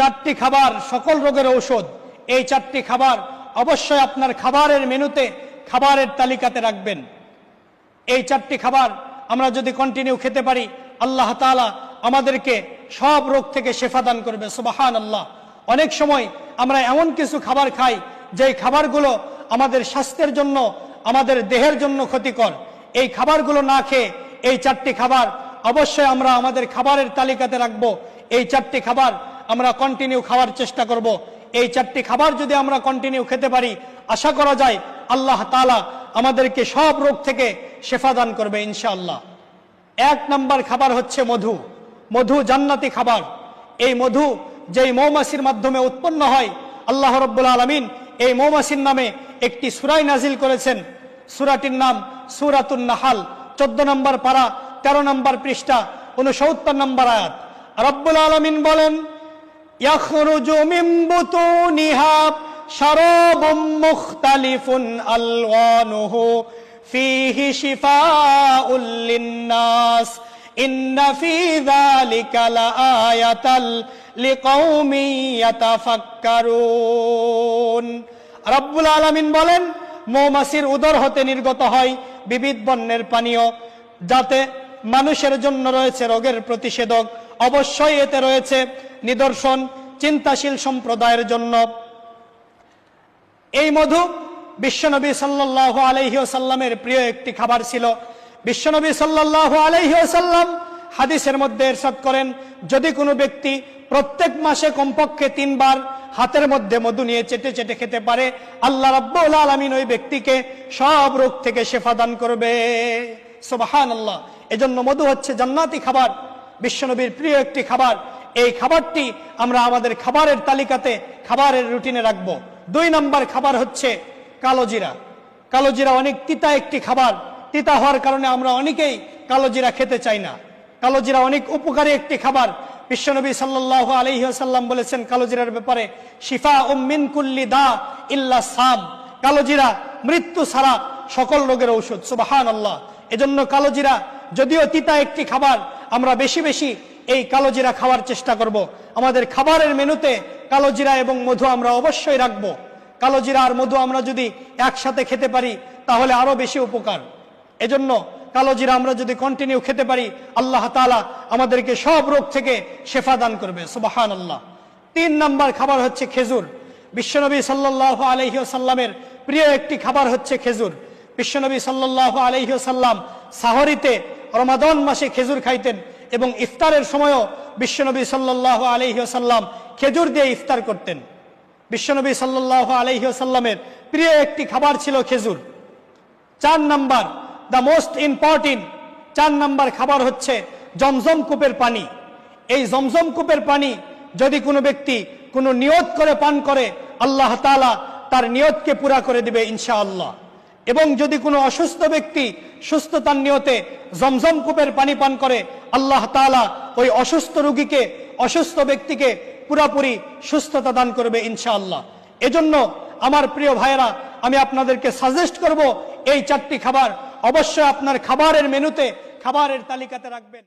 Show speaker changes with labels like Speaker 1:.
Speaker 1: চারটি খাবার, সকল রোগের ঔষধ। এই চারটি খাবার অবশ্যই আপনার খাবারের মেনুতে, খাবারের তালিকাতে রাখবেন। এই চারটি খাবার আমরা যদি কন্টিনিউ খেতে পারি, আল্লাহ তাআলা আমাদেরকে সব রোগ থেকে শেফা দান করবে সুবাহান আল্লাহ অনেক সময় আমরা এমন কিছু খাবার খাই যে খাবারগুলো আমাদের স্বাস্থ্যের জন্য, আমাদের দেহের জন্য ক্ষতিকর। এই খাবারগুলো না খেয়ে এই চারটি খাবার অবশ্যই আমরা আমাদের খাবারের তালিকাতে রাখব। এই চারটি খাবার আমরা কন্টিনিউ খাওয়ার চেষ্টা করব। এই চারটি খাবার যদি আমরা কন্টিনিউ খেতে পারি, আশা করা যায় আল্লাহ তাআলা আমাদেরকে সব রোগ থেকে শেফা দান করবে ইনশাআল্লাহ। এক নাম্বার খাবার হচ্ছে মধু। মধু জান্নাতি খাবার। এই মধু যেই মৌমাছির মাধ্যমে উৎপন্ন হয়, আল্লাহ রব্বুল আলমিন এই মৌমাছির নামে একটি সুরাই নাজিল করেছেন। সুরাটির নাম সুরাতুন নাহাল। চোদ্দ নম্বর পাড়া তেরো নম্বর পৃষ্ঠা উনসত্তর নম্বর আয়াত। রব্বুল আলমিন বলেন يخرج من بطونها شراب مختلف ألوانه فيه شفاء للناس إن في ذلك لآية لقوم يتفكرون رب العالمين বলেন মৌমাছির উদর হতে নির্গত হয় বিবিধ বর্ণের পানীয় যাতে মানুষের জন্য রয়েছে রোগের প্রতিষেধক অবশ্যই এতে রয়েছে নিদর্শন, চিন্তাশীল সম্প্রদায়ের জন্য। এই মধু বিশ্বনবী সাল্লাহ আলহিসাল্লামের প্রিয় একটি খাবার ছিল। বিশ্বনবী সাল্লাহ আলহিসাল্লাম হাদিসের মধ্যে এরশাদ করেন, যদি কোনো ব্যক্তি প্রত্যেক মাসে কমপক্ষে তিনবার হাতের মধ্যে মধু নিয়ে চেটে চেটে খেতে পারে, আল্লাহ রাব্বুল আলমিন ওই ব্যক্তিকে সব রোগ থেকে শেফা দান করবে। সুবাহান আল্লাহ এজন্য মধু হচ্ছে জান্নাতি খাবার। বিশ্বনবীর প্রিয় একটি খাবার। এই খাবারটি আমরা আমাদের খাবারের তালিকাতে খাবারের রুটিনে রাখব। দুই নম্বর খাবার হচ্ছে কালো জিরা। কালো জিরা অনেক তিতা একটি খাবার। তিতা হওয়ার কারণে আমরা অনেকেই কালো জিরা খেতে চাই না। কালো জিরা অনেক উপকারী একটি খাবার। বিশ্বনবী সাল্লাহ আলহিহাসাল্লাম বলেছেন, কালো জিরার ব্যাপারে শিফা ও মিনকুল্লি দা ইল্লা সাম কালো জিরা মৃত্যু ছাড়া সকল রোগের ঔষধ। সুবাহান আল্লাহ এজন্য কালো জিরা যদিও তিতা একটি খাবার আমরা বেশি বেশি এই কালো জিরা খাওয়ার চেষ্টা করব। আমাদের খাবারের মেনুতে কালো জিরা এবং মধু আমরা অবশ্যই রাখব। কালো জিরা আর মধু আমরা যদি একসাথে খেতে পারি, তাহলে আরও বেশি উপকার। এজন্য কালো জিরা আমরা যদি কন্টিনিউ খেতে পারি, আল্লাহ তালা আমাদেরকে সব রোগ থেকে শেফা দান করবে সুবাহান আল্লাহ তিন নাম্বার খাবার হচ্ছে খেজুর। বিশ্বনবী সাল্লাহ আলহিসাল্লামের প্রিয় একটি খাবার হচ্ছে খেজুর। বিশ্বনবী সাল্লাহ আলহিসাল্লাম সাহরিতে রমাদন মাসে খেজুর খাইতেন এবং ইফতারের সময়ও বিশ্বনবী সাল্লাহ আলহিহাসাল্লাম খেজুর দিয়ে ইফতার করতেন। বিশ্বনবী সাল্লাহ আলহিহাসাল্লামের প্রিয় একটি খাবার ছিল খেজুর। চার নাম্বার দ্য মোস্ট ইম্পর্টেন্ট চার নাম্বার খাবার হচ্ছে জমজম কূপের পানি। এই জমজম কূপের পানি যদি কোনো ব্যক্তি কোনো নিয়ত করে পান করে, আল্লাহ তালা তার নিয়তকে পুরা করে দিবে ইনশাআল্লাহ। এবং যদি কোনো অসুস্থ ব্যক্তি সুস্থতার নিয়তে জমজম কূপের পানি পান করে, আল্লাহ তালা ওই অসুস্থ রোগীকে, অসুস্থ ব্যক্তিকে পুরাপুরি সুস্থতা দান করবে ইনশাআল্লাহ। এজন্য আমার প্রিয় ভাইয়েরা, আমি আপনাদেরকে সাজেস্ট করব এই চারটি খাবার। অবশ্যই আপনার খাবারের মেনুতে খাবারের তালিকাতে রাখবেন।